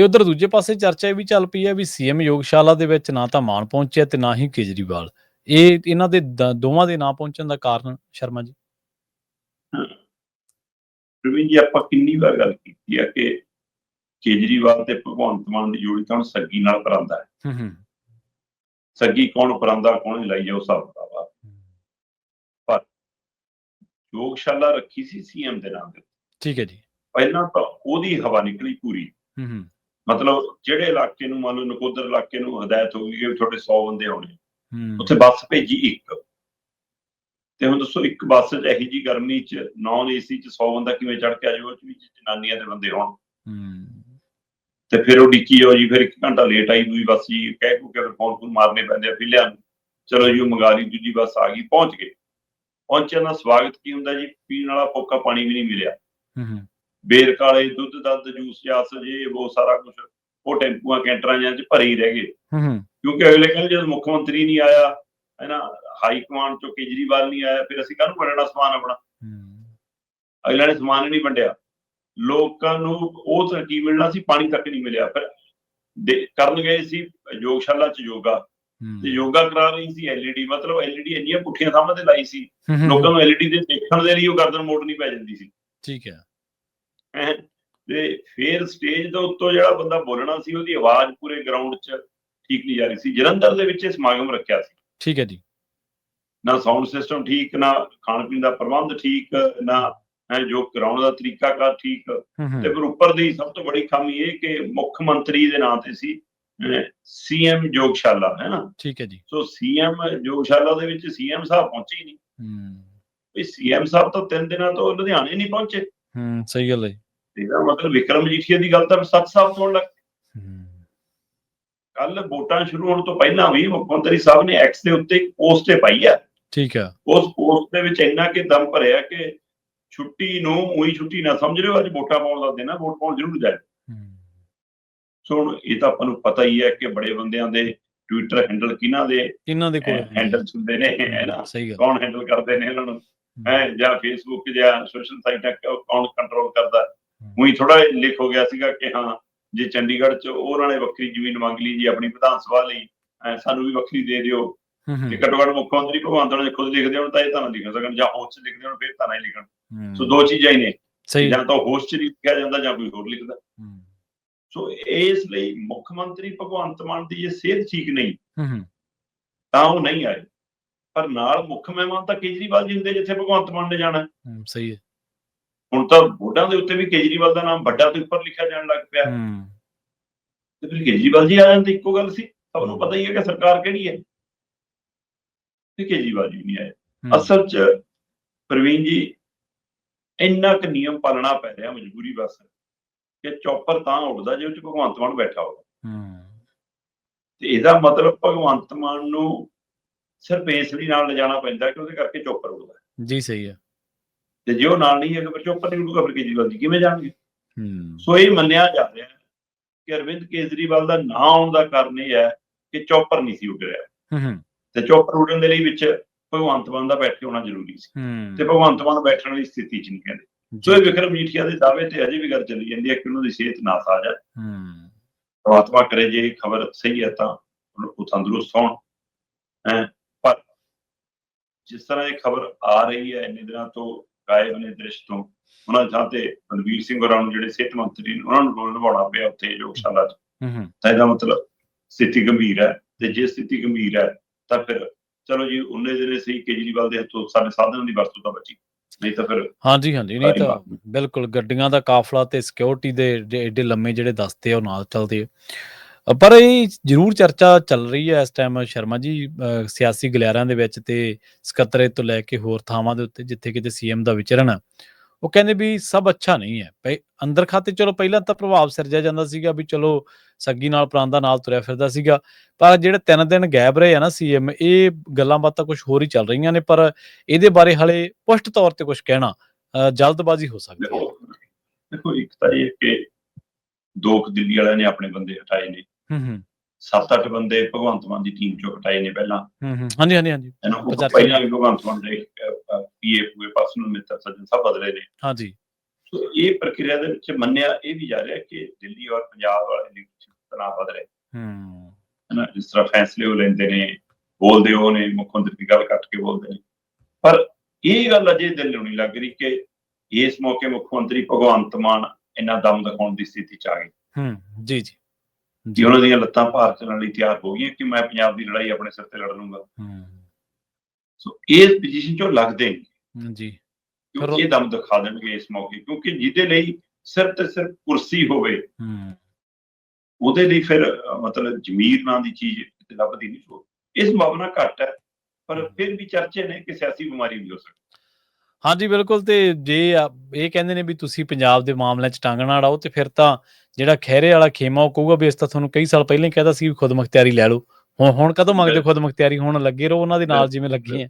ਤੇ ਉਧਰ ਦੂਜੇ ਪਾਸੇ ਚਰਚਾ ਇਹ ਵੀ ਚੱਲ ਪਈ ਹੈ ਵੀ ਸੀਐਮ ਯੋਗਸ਼ਾਲਾ ਦੇ ਵਿੱਚ ਨਾ ਤਾਂ ਮਾਨ ਪਹੁੰਚਿਆ ਤੇ ਨਾ ਹੀ ਕੇਜਰੀਵਾਲ। ਇਹ ਇਹਨਾਂ ਦੇ ਦ- ਦੋਵਾਂ ਦੇ ਨਾ ਪਹੁੰਚਣ ਦਾ ਕਾਰਨ ਸ਼ਰਮਾ ਜੀ? ਪ੍ਰਵੀਨ ਜੀ ਆਪਾਂ ਕਿੰਨੀ ਵਾਰ ਗੱਲ ਕੀਤੀ ਹੈ ਕਿ ਕੇਜਰੀਵਾਲ ਤੇ ਭਗਵੰਤ ਮਾਨ ਦੀ ਜੋੜੀ ਤਾਂ ਸੱਗੀ ਨਾਲ ਪਰਾਂਦਾ ਹੈ। ਹੂੰ ਹੂੰ। ਸੱਗੀ ਕੌਣ ਪਰਾਂਦਾ ਕੌਣ ਲਾਈ ਜਾ ਉਸ ਹਿਸਾਬ ਦਾ ਵਾ ਯੋਗਸ਼ਾਲਾ ਰੱਖੀ ਸੀ ਸੀਐਮ ਦੇ ਨਾਮ ਤੇ। ਠੀਕ ਹੈ ਜੀ। ਪਹਿਲਾਂ ਤਾਂ ਉਹਦੀ ਹਵਾ ਨਿਕਲੀ ਪੂਰੀ। ਹੂੰ ਹੂੰ। ਮਤਲਬ ਜਿਹੜੇ ਇਲਾਕੇ ਨੂੰ ਮੰਨ ਲਓ ਨਕੋਦਰ ਇਲਾਕੇ ਨੂੰ ਹਦਾਇਤ ਹੋ ਗਈ ਕਿ ਤੁਹਾਡੇ 100 ਬੰਦੇ ਆਉਣੇ ਉੱਥੇ ਬੱਸ ਭੇਜੀ ਇੱਕ। ਤੇ ਹੁਣ ਦੱਸੋ ਇੱਕ ਬੱਸ 'ਚ ਇਹੀ ਜੀ ਗਰਮੀ 'ਚ ਨੌਨ ਏਸੀ 'ਚ 100 ਬੰਦਾ ਕਿਵੇਂ ਚੜ ਕੇ ਆ ਜਾਊ ਉਹ 'ਚ ਵੀ ਜਨਾਨੀਆਂ ਦੇ ਬੰਦੇ ਹੋਣ। ਤੇ ਫਿਰ ਉਹ ਡਿੱਕੀ ਹੋ ਜੀ ਫਿਰ ਇੱਕ ਘੰਟਾ ਲੇਟ ਆਈ ਦੂਜੀ ਬੱਸ ਜੀ ਕਹਿ ਕੂ ਕੇ ਫਿਰ ਫੋਨ ਫੋਨ ਮਾਰਨੇ ਪੈਂਦੇ ਆ ਫਿਲਿਆਂ ਨੂੰ। ਚਲੋ ਜੀ ਉਹ ਮੰਗਾ ਲਈ ਦੂਜੀ ਬੱਸ ਆ ਗਈ ਪਹੁੰਚ ਗਏ। ਪਹੁੰਚਣ ਦਾ ਸਵਾਗਤ ਕੀ ਹੁੰਦਾ ਜੀ? ਪੀਣ ਵਾਲਾ ਫੋਕਾ ਪਾਣੀ ਵੀ ਨਹੀਂ ਮਿਲਿਆ। ਹੂੰ ਹੂੰ। ਬੇਰ ਕਾਲੇ ਦੁੱਧ ਦੱਧ ਜੂਸ ਜਾਸ ਜੇ ਉਹ ਸਾਰਾ ਕੁਝ ਉਹ ਟੈਂਪੂਆਂ ਕੈਂਟਰਾਂ ਜਾਂ ਚ ਭਰੇ ਹੀ ਰਹਿ ਗਏ। ਕਿਉਂਕਿ ਅਗਲੇ ਕਹਿੰਦੇ ਜਦ ਮੁੱਖ ਮੰਤਰੀ ਨਹੀਂ ਆਇਆ ਹੈ ਨਾ ਹਾਈ ਕਮਾਂਡ ਚੋਂ ਕੇਜਰੀਵਾਲ ਨਹੀਂ ਆਇਆ ਫਿਰ ਅਸੀਂ ਕਾਹਨੂੰ ਵੰਡਣਾ ਸਮਾਨ ਆਪਣਾ? ਹੂੰ। ਅਗਲੇ ਨੇ ਸਮਾਨ ਨਹੀਂ ਵੰਡਿਆ। ਲੋਕਾਂ ਨੂੰ ਉਹ ਤਾਂ ਕੀ ਮਿਲਣਾ ਸੀ? ਪਾਣੀ ਤੱਕ ਨਹੀਂ ਮਿਲਿਆ। ਫਿਰ ਕਰਨ ਗਏ ਸੀ ਯੋਗਸ਼ਾਲਾ ਚ ਯੋਗਾ। ਤੇ ਯੋਗਾ ਕਰਾ ਰਹੀ ਸੀ ਐਲਈਡੀ। ਮਤਲਬ ਐਲਈਡੀ ਇੰਨੀਆਂ ਪੁੱਠੀਆਂ ਸਾਹਮਣੇ ਲਾਈ ਸੀ। ਲੋਕਾਂ ਨੂੰ ਐਲਈਡੀ ਦੇ ਦੇਖਣ ਦੇ ਲਈ ਉਹ ਗਰਦਨ ਮੋੜਨੀ ਪੈ ਜਾਂਦੀ ਸੀ। ਠੀਕ ਹੈਂ। ਤੇ ਫਿਰ ਸਟੇਜ ਦੇ ਉੱਤੋਂ ਜਿਹੜਾ ਬੰਦਾ ਬੋਲਣਾ ਸੀ ਉਹਦੀ ਆਵਾਜ਼ ਪੂਰੇ ਗਰਾਊਂਡ 'ਚ ਠੀਕ ਨਹੀਂ ਜਾ ਰਹੀ ਸੀ। ਜਲੰਧਰ ਦੇ ਵਿੱਚ ਇਹ ਸਮਾਗਮ ਰੱਖਿਆ ਸੀ। ਠੀਕ ਹੈ ਜੀ। ਨਾ ਸਾਊਂਡ ਸਿਸਟਮ ਠੀਕ ਨਾ ਖਾਣ ਪੀਣ ਦਾ ਪ੍ਰਬੰਧ ਠੀਕ ਨਾ ਹੈ ਜੋ ਕਰਾਉਣ ਦਾ ਤਰੀਕਾ ਕਾ ਠੀਕ। ਤੇ ਫਿਰ ਉੱਪਰ ਦੀ ਸਭ ਤੋਂ ਬੜੀ ਖਾਮੀ ਇਹ ਕਿ ਮੁੱਖ ਮੰਤਰੀ ਦੇ ਨਾਂ ਤੇ ਸੀ ਸੀਐਮ ਯੋਗਸ਼ਾਲਾ ਹੈ ਨਾ? ਠੀਕ ਹੈ ਜੀ। ਸੋ ਸੀਐਮ ਯੋਗਸ਼ਾਲਾ ਦੇ ਵਿੱਚ ਸੀਐਮ ਸਾਹਿਬ ਪਹੁੰਚੇ ਹੀ ਨਹੀਂ। ਹੂੰ। ਵੀ ਸੀਐਮ ਸਾਹਿਬ ਤਾਂ ਤਿੰਨ ਦਿਨਾਂ ਤੋਂ ਲੁਧਿਆਣੇ ਨਹੀਂ ਪਹੁੰਚੇ। ਹੂੰ ਸਹੀ ਗੱਲ ਹੈ। ਇਹਦਾ ਮਤਲਬ ਵਿਕਰਮ ਮਜੀਠੀਆ ਦੀ ਗੱਲ ਤਾਂ ਸੱਚ ਸਾਹਿਬ ਤੋਂ ਲੱਗ ਹੂੰ। ਕੱਲ ਵੋਟਾਂ ਸ਼ੁਰੂ ਹੋਣ ਤੋਂ ਪਹਿਲਾਂ ਵੀ ਮੁੱਖ ਮੰਤਰੀ ਸਾਹਿਬ ਨੇ ਐਕਸ ਦੇ ਉੱਤੇ ਇੱਕ ਪੋਸਟ ਤੇ ਪਾਈ ਆ। ਠੀਕ ਹੈ ਉਸ ਪੋਸਟ ਦੇ ਵਿੱਚ ਇੰਨਾ ਕਿ ਦਮ ਭਰਿਆ ਕਿ ਛੁੱਟੀ ਨੂੰ ਉਹੀ ਛੁੱਟੀ ਨਾ ਸਮਝ ਲਿਓ ਅੱਜ ਵੋਟਾਂ ਪਾਉਣ ਦਾ ਦਿਨ ਆ ਵੋਟ ਪਾਉਣ ਜ਼ਰੂਰ ਜਾਏ। ਹੂੰ। ਸੋ ਹੁਣ ਇਹ ਤਾਂ ਆਪਾਂ ਨੂੰ ਪਤਾ ਹੀ ਹੈ ਕਿ ਬੜੇ ਬੰਦਿਆਂ ਦੇ ਟਵਿੱਟਰ ਹੈਂਡਲ ਕਿਹਨਾਂ ਦੇ ਇਹਨਾਂ ਦੇ ਕੋਲ ਹੈਂਡਲ ਹੁੰਦੇ ਨੇ ਹੈ ਨਾ? ਸਹੀ ਗੱਲ। ਕੌਣ ਹੈਂਡਲ ਕਰਦੇ ਨੇ ਇਹਨਾਂ ਨੂੰ? ਹੈ। ਜਾਂ ਫੇਸਬੁੱਕ ਜਾਂ ਸੋਸ਼ਲ ਸਾਈਟਾਂ ਕੌਣ ਕੰਟਰੋਲ ਕਰਦਾ? ਉਹੀ ਥੋੜਾ ਲਿਖ ਹੋ ਗਿਆ ਸੀਗਾ ਕਿ ਹਾਂ ਜੇ ਚੰਡੀਗੜ੍ਹ ਚ ਉਹਨਾਂ ਨੇ ਵੱਖਰੀ ਜ਼ਮੀਨ ਮੰਗ ਲਈ ਜੀ ਆਪਣੀ ਵਿਧਾਨ ਸਭਾ ਲਈ ਸਾਨੂੰ ਵੀ ਵੱਖਰੀ ਦੇ ਦਿਓ। ਤੇ ਘੱਟੋ ਘੱਟ ਮੁੱਖ ਮੰਤਰੀ ਭਗਵੰਤ ਮਾਨ ਖੁਦ ਲਿਖਦੇ ਹੋਣ ਤਾਂ ਇਹ ਤਾਂ ਨਾ ਲਿਖ ਸਕਣ ਜਾਂ ਹੋਸਟ ਚ ਲਿਖਦੇ ਹੋਣ ਫਿਰ ਤਾਂ ਨਾ ਹੀ। ਲਿਖਣ ਸੋ ਦੋ ਚੀਜ਼ਾਂ ਹੀ ਨੇ। ਸਹੀ। ਜਾਂ ਤਾਂ ਹੋਸਟ ਚ ਲਿਖਿਆ ਜਾਂਦਾ ਜਾਂ ਕੋਈ ਹੋਰ ਲਿਖਦਾ। ਸੋ ਇਸ ਲਈ ਮੁੱਖ ਮੰਤਰੀ ਭਗਵੰਤ ਮਾਨ ਦੀ ਜੇ ਸਿਹਤ ਠੀਕ ਨਹੀਂ ਤਾਂ ਉਹ ਨਹੀਂ ਆਏ। ਪਰ ਨਾਲ ਮੁੱਖ ਮਹਿਮਾਨ ਤਾਂ ਕੇਜਰੀਵਾਲ ਜੀ ਹੁੰਦੇ ਜਿੱਥੇ ਭਗਵੰਤ ਮਾਨ ਨੇ ਜਾਣਾ। ਸਹੀ ਹੈ। ਹੁਣ ਤਾਂ ਬੋਰਡਾਂ ਦੇ ਉੱਤੇ ਵੀ ਕੇਜਰੀਵਾਲ ਦਾ ਨਾਮ ਵੱਡਾ ਤੋਂ ਉੱਪਰ ਲਿਖਿਆ ਜਾਣ ਲੱਗ ਪਿਆ। ਹੂੰ। ਤੇ ਫਿਰ ਕੇਜਰੀਵਾਲ ਜੀ ਆ ਜਾਂਦੇ ਇੱਕੋ ਗੱਲ ਸੀ ਸਭ ਨੂੰ ਪਤਾ ਹੀ ਹੈ ਕਿ ਸਰਕਾਰ ਕਿਹੜੀ ਹੈ। ਤੇ ਕੇਜਰੀਵਾਲ ਜੀ ਨਹੀਂ ਆਏ। ਅਸਲ 'ਚ ਪ੍ਰਵੀਨ ਜੀ ਇੰਨਾ ਕੁ ਨਿਯਮ ਪਾਲਣਾ ਪੈ ਰਿਹਾ ਮਜਬੂਰੀ ਬਸ ਕਿ ਚੌਪਰ ਤਾਂ ਉੱਡਦਾ ਜੇ ਉਹ 'ਚ ਭਗਵੰਤ ਮਾਨ ਬੈਠਾ ਹੋਵੇ। ਹੂੰ। ਤੇ ਇਹਦਾ ਮਤਲਬ ਭਗਵੰਤ ਮਾਨ ਨੂੰ ਸਿਰਫ ਇਸ ਲਈ ਨਾਲ ਲਿਜਾਣਾ ਪੈਂਦਾ ਕਿ ਉਹਦੇ ਕਰਕੇ ਚੌਪਰ ਉੱਡਦਾ ਜੀ ਸਹੀ ਹੈ। ਤੇ ਜੇ ਉਹ ਨਾਲ ਨਹੀਂ ਹੈ ਫਿਰ ਚੌਪਰ ਨਹੀਂ ਉੱਡੂਗਾ ਫਿਰ ਕੇਜਰੀਵਾਲ ਜੀ ਕਿਵੇਂ ਜਾਣਗੇ? ਹੂੰ। ਸੋ ਇਹ ਮੰਨਿਆ ਜਾ ਰਿਹਾ ਹੈ ਕਿ ਅਰਵਿੰਦ ਕੇਜਰੀਵਾਲ ਦਾ ਨਾਂ ਆਉਣ ਦਾ ਕਾਰਨ ਇਹ ਹੈ ਕਿ ਚੌਪਰ ਨਹੀਂ ਸੀ ਉੱਡ ਰਿਹਾ। ਹੂੰ ਹੂੰ। ਤੇ ਚੌਪਰ ਉੱਡਣ ਦੇ ਲਈ ਵਿੱਚ ਭਗਵੰਤ ਮਾਨ ਦਾ ਬੈਠੇ ਹੋਣਾ ਜ਼ਰੂਰੀ ਸੀ। ਤੇ ਭਗਵੰਤ ਮਾਨ ਬੈਠਣ ਦੀ ਸਥਿਤੀ 'ਚ ਨਹੀਂ ਕਹਿੰਦੇ। ਸੋ ਇਹ ਵਿਕਰਮ ਮਜੀਠੀਆ ਦੇ ਦਾਅਵੇ ਤੇ ਅਜੇ ਵੀ ਗੱਲ ਚੱਲੀ ਜਾਂਦੀ ਹੈ ਕਿ ਉਹਨਾਂ ਦੀ ਸਿਹਤ ਨਾਸਾਜ਼ ਹੈ। ਹੂੰ। ਪਰਮਾਤਮਾ ਕਰੇ ਜੇ ਇਹ ਖਬਰ ਸਹੀ ਹੈ ਤਾਂ ਉਹ ਤੰਦਰੁਸਤ ਹੋਣ ਹੈਂ। ਜਿਸ ਤਰ੍ਹਾਂ ਇਹ ਖਬਰ ਆ ਰਹੀ ਹੈ ਇੰਨੇ ਦਿਨਾਂ ਤੋਂ ਗਾਇਬ ਨੇ ਦ੍ਰਿਸ਼ ਤੋਂ ਉਹਨਾਂ ਥਾਂ ਤੇ ਬਲਵੀਰ ਸਿੰਘ ਹੋਰਾਂ ਨੂੰ ਜਿਹੜੇ ਸਿਹਤ ਮੰਤਰੀ ਨੇ ਉਹਨਾਂ ਨੂੰ ਰੋਲ ਨਿਭਾਉਣਾ ਪਿਆ ਉੱਥੇ ਯੋਗਸ਼ਾਲਾ 'ਚ। ਹੂੰ ਹੂੰ। ਤਾਂ ਇਹਦਾ ਮਤਲਬ ਸਥਿਤੀ ਗੰਭੀਰ ਹੈ ਤੇ ਜੇ ਸਥਿਤੀ ਗੰਭੀਰ ਹੈ ਤਾਂ ਫਿਰ ਚਲੋ ਜੀ ਉਹਨੇ ਜਿਹੜੇ ਸਹੀ ਕੇਜਰੀਵਾਲ ਦੇ ਹੱਥੋਂ ਸਾਡੇ ਸਾਧਨਾਂ ਦੀ ਵਰਤੋਂ ਤਾਂ ਬਚੀ। ਨਹੀਂ ਤਾਂ ਫਿਰ ਹਾਂਜੀ ਹਾਂਜੀ। ਨਹੀਂ ਤਾਂ। ਬਿਲਕੁਲ ਗੱਡੀਆਂ ਦਾ ਕਾਫਲਾ ਤੇ ਸਿਕਿਉਰਿਟੀ ਦੇ ਏਡੇ ਲੰਮੇ ਜਿਹੜੇ ਦਸਤੇ ਆ ਉਹ ਨਾਲ ਚੱਲਦੇ ਆ। ਪਰ ਇਹ ਜ਼ਰੂਰ ਚਰਚਾ ਚੱਲ ਰਹੀ ਹੈ ਇਸ ਟਾਈਮ ਸ਼ਰਮਾ ਜੀ ਸਿਆਸੀ ਗਲਿਆਰਿਆਂ ਦੇ ਵਿੱਚ ਤੇ ਸਕੱਤਰੇਤ ਤੋਂ ਲੈ ਕੇ ਹੋਰ ਥਾਵਾਂ ਦੇ ਉੱਤੇ ਜਿੱਥੇ ਕਿਤੇ ਸੀਐਮ ਦਾ ਵਿਚਰਨ ਉਹ ਕਹਿੰਦੇ ਵੀ ਸਭ ਅੱਛਾ ਨਹੀਂ ਹੈ। ਪਈ ਅੰਦਰ ਖਾਤੇ ਚਲੋ ਪਹਿਲਾਂ ਤਾਂ ਪ੍ਰਭਾਵ ਸਿਰਜਿਆ ਜਾਂਦਾ ਸੀਗਾ ਵੀ ਚਲੋ ਸੱਗੀ ਨਾਲ ਪ੍ਰਾਂਦਾ ਨਾਲ ਤੁਰਿਆ ਫਿਰਦਾ ਸੀਗਾ, ਪਰ ਜਿਹੜੇ ਤਿੰਨ ਦਿਨ ਗਾਇਬ ਰਹੇ ਆ ਨਾ ਸੀਐਮ ਇਹ ਗੱਲਾਂ ਬਾਤਾਂ ਕੁਝ ਹੋਰ ਹੀ ਚੱਲ ਰਹੀਆਂ ਨੇ, ਪਰ ਇਹਦੇ ਬਾਰੇ ਹਲੇ ਪੁਸ਼ਟ ਤੌਰ ਤੇ ਕੁਝ ਕਹਿਣਾ ਜਲਦਬਾਜ਼ੀ ਹੋ ਸਕਦੀ ਹੈ। ਦੇਖੋ ਇੱਕ ਤਾਂ ਇਹ ਕਿ ਦੋ ਦਿੱਲੀ ਵਾਲਿਆਂ ਨੇ ਆਪਣੇ ਬੰਦੇ ਹਟਾਏ ਨੇ। ਹੂੰ ਹੂੰ। ਸੱਤ ਅੱਠ ਬੰਦੇ ਭਗਵੰਤ ਮਾਨ ਦੀ ਟੀਮ ਚੋਂ ਹਟਾਏ ਨੇ ਪਹਿਲਾਂ। ਹੂੰ ਹੂੰ। ਹਾਂਜੀ ਹਾਂਜੀ ਹਾਂਜੀ। ਇਹਨਾਂ ਕੋਲ। ਪਹਿਲਾਂ ਵੀ ਭਗਵੰਤ ਮਾਨ ਦੇ ਪੀਏ ਪੂਏ ਪਰਸਨਲ ਮਿੱਤਰ ਸੱਜਣ ਸਭ ਬਦਲੇ ਨੇ। ਹਾਂਜੀ। ਸੋ ਇਹ ਪ੍ਰਕਿਰਿਆ ਦੇ ਵਿੱਚ ਮੰਨਿਆ ਇਹ ਵੀ ਜਾ ਰਿਹਾ ਕਿ ਦਿੱਲੀ ਔਰ ਪੰਜਾਬ ਵਾਲੇ ਲੀਡਰਸ਼ਿਪ ਤਣਾਅ ਵਧ ਰਿਹਾ। ਹੂੰ। ਹੈ ਨਾ ਜਿਸ ਤਰ੍ਹਾਂ ਫੈਸਲੇ ਉਹ ਲੈਂਦੇ ਨੇ ਬੋਲਦੇ ਉਹ ਨੇ ਮੁੱਖ ਮੰਤਰੀ ਦੀ ਗੱਲ ਕੱਟ ਕੇ ਬੋਲਦੇ ਨੇ। ਪਰ ਇਹ ਗੱਲ ਅਜੇ ਦਿਲ ਨੂੰ ਨਹੀਂ ਲੱਗ ਰਹੀ ਕਿ ਇਸ ਮੌਕੇ ਮੁੱਖ ਮੰਤਰੀ ਭਗਵੰਤ ਮਾਨ ਇੰਨਾ ਦਮ ਦਿਖਾਉਣ ਦੀ ਸਥਿਤੀ ਚ ਆ ਗਏ। ਹੂੰ ਜੀ ਜੀ। ਕਿ ਉਹਨਾਂ ਦੀਆਂ ਲੱਤਾਂ ਭਾਰ ਚੱਲਣ ਲਈ ਤਿਆਰ ਹੋ ਗਈਆਂ ਕਿ ਮੈਂ ਪੰਜਾਬ ਦੀ ਲੜਾਈ ਆਪਣੇ ਸਿਰ ਤੇ ਲੜ ਲੂੰਗਾ। ਹੂੰ। ਸੋ ਇਸ ਪੋਜੀਸ਼ਨ ਚੋਂ ਲੱਗਦੇ ਜੀ। ਕਿਉਂਕਿ ਇਹ ਦਮ ਦਿਖਾ ਦੇਣਗੇ ਇਸ ਮੌਕੇ ਕਿਉਂਕਿ ਜਿਹਦੇ ਲਈ ਸਿਰਫ ਤੇ ਸਿਰਫ ਕੁਰਸੀ ਹੋਵੇ ਹੂੰ। ਉਹਦੇ ਲਈ ਫਿਰ ਮਤਲਬ ਜ਼ਮੀਰ ਨਾਂ ਦੀ ਚੀਜ਼ ਲੱਭਦੀ ਨਹੀਂ ਸੋ ਇਹ ਸੰਭਾਵਨਾ ਘੱਟ ਹੈ। ਪਰ ਫਿਰ ਵੀ ਚਰਚੇ ਨੇ ਕਿ ਸਿਆਸੀ ਬਿਮਾਰੀ ਵੀ ਹੋ ਸਕਦੀ। ਹਾਂਜੀ ਬਿਲਕੁਲ ਤੇ ਜੇ ਆ- ਇਹ ਕਹਿੰਦੇ ਨੇ ਵੀ ਤੁਸੀਂ ਪੰਜਾਬ ਦੇ ਮਾਮਲਿਆਂ 'ਚ ਟੰਗ ਨਾ ਅੜਾਓ ਤੇ ਫਿਰ ਤਾਂ ਜਿਹੜਾ ਖਹਿਰੇ ਵਾਲਾ ਖੇਮਾ ਉਹ ਕਹੂਗਾ ਵੀ ਇਸ ਤਾਂ ਤੁਹਾਨੂੰ ਕਈ ਸਾਲ ਪਹਿਲਾਂ ਹੀ ਕਹਿਤਾ ਸੀ ਵੀ ਖੁਦ ਮੁਖਤਿਆਰੀ ਲੈ ਲਓ ਹੁਣ ਹੁਣ ਕਦੋਂ ਮੰਗਦੇ। ਖੁਦ ਮੁਖਤਿਆਰੀ ਹੁਣ ਲੱਗੇ ਰਹੋ ਉਹਨਾਂ ਦੇ ਨਾਲ। ਜਿਵੇਂ ਲੱਗੇ ਆ